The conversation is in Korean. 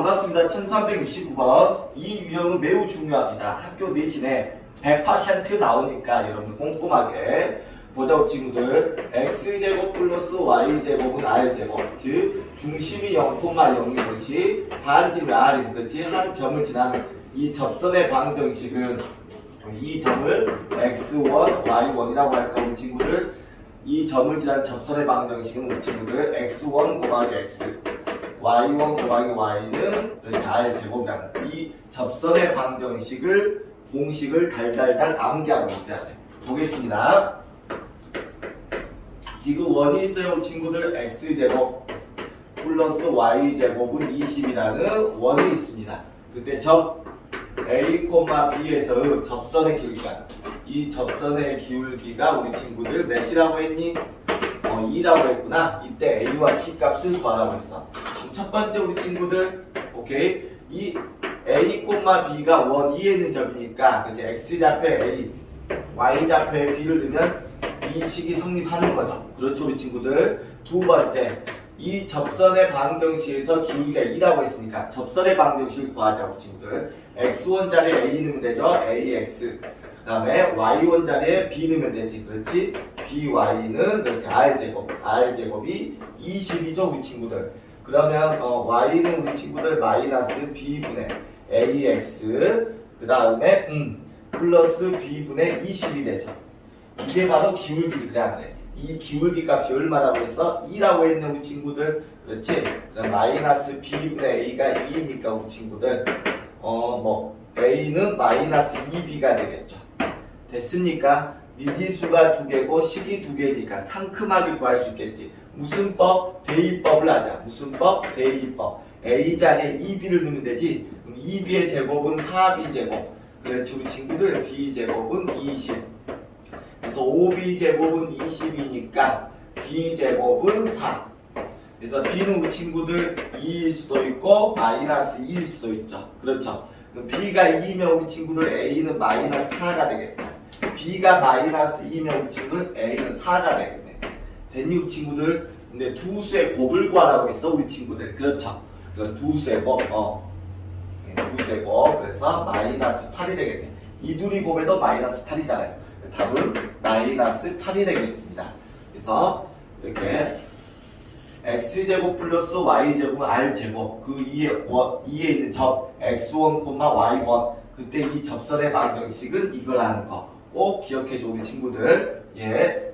나왔습니다. 1369번. 이 유형은 매우 중요합니다. 학교 내신에 100% 나오니까 여러분 꼼꼼하게 보자고 친구들. x제곱 플러스 y제곱은 r제곱. 즉, 중심이 0,0인 거지. 반지는 r인 거지. 한 점을 지나는 이 접선의 방정식은 이 점을 x1, y1이라고 할까 우리 친구들. 이 점을 지난 접선의 방정식은 우리 친구들 x1 곱하기 x y1 곱하기 y는 제곱이라는 거야. 이 접선의 방정식을 공식을 달달달 암기하고 있어야 돼. 보겠습니다. 지금 원이 있어요, 친구들 x 제곱 플러스 y 제곱은 20이라는 원이 있습니다. 그때 점 a, b에서 접선의 길이가 이 접선의 기울기가 우리 친구들 몇이라고 했니? 어, 2라고 했구나. 이때 a와 p 값을 구하라고 했어. 첫 번째 우리 친구들 오케이 이 a, b가 원 2에 있는 점이니까 그지 x 좌표에 a, y 좌표에 b를 넣으면 이 식이 성립하는 거죠. 그렇죠 우리 친구들. 두 번째 이 접선의 방정식에서 기울기가 2라고 했으니까 접선의 방정식을 구하자 우리 친구들. x1 자리에 a 넣으면 되죠. ax 그 다음에 y1 자리에 b 넣으면 되지 그렇지 by는 그렇지 r제곱 r제곱이 20이죠 우리 친구들 그러면 어, y는 우리 친구들 마이너스 b분의 ax 그 다음에 음, 플러스 b분의 20이 되죠 이게 바로 기울기 그래야 돼. 이 기울기 값이 얼마라고 했어? 2라고 했네 우리 친구들 그렇지? 그럼 마이너스 b분의 a가 2니까 우리 친구들 어 뭐 a는 마이너스 2b가 되겠죠 됐습니까? 미지수가 두 개고 식이 두 개니까 상큼하게 구할 수 있겠지 무슨 법? 대입법을 하자 무슨 법? 대입법 a 자리에 2b를 넣으면 되지 그럼 2b의 제곱은 4b 제곱 그렇지 우리 친구들 b 제곱은 20 그래서 5b 제곱은 20이니까 b 제곱은 4. 그래서 b는 우리 친구들 2일 수도 있고 마이너스 2일 수도 있죠. 그렇죠. 그럼 b가 2면 우리 친구들 a는 마이너스 4가 되겠다. b가 마이너스 2면 우리 친구들 a는 4가 되겠네. 우리 친구들? 근데 두 수의 곱을 구하라고 했어 우리 친구들. 그렇죠. 그럼 두 수의 곱. 어. 네, 두 수의 곱. 그래서 마이너스 8이 되겠네. 이 둘이 곱해도 마이너스 8이잖아요. 답은 마이너스 8이 되겠습니다. 그래서 이렇게 x제곱 플러스 y제곱은 r제곱 그 2에, 원, 2에 있는 점 x1, y1 그때 이 접선의 방정식은 이거라는 거 꼭 기억해줘 우리 친구들 예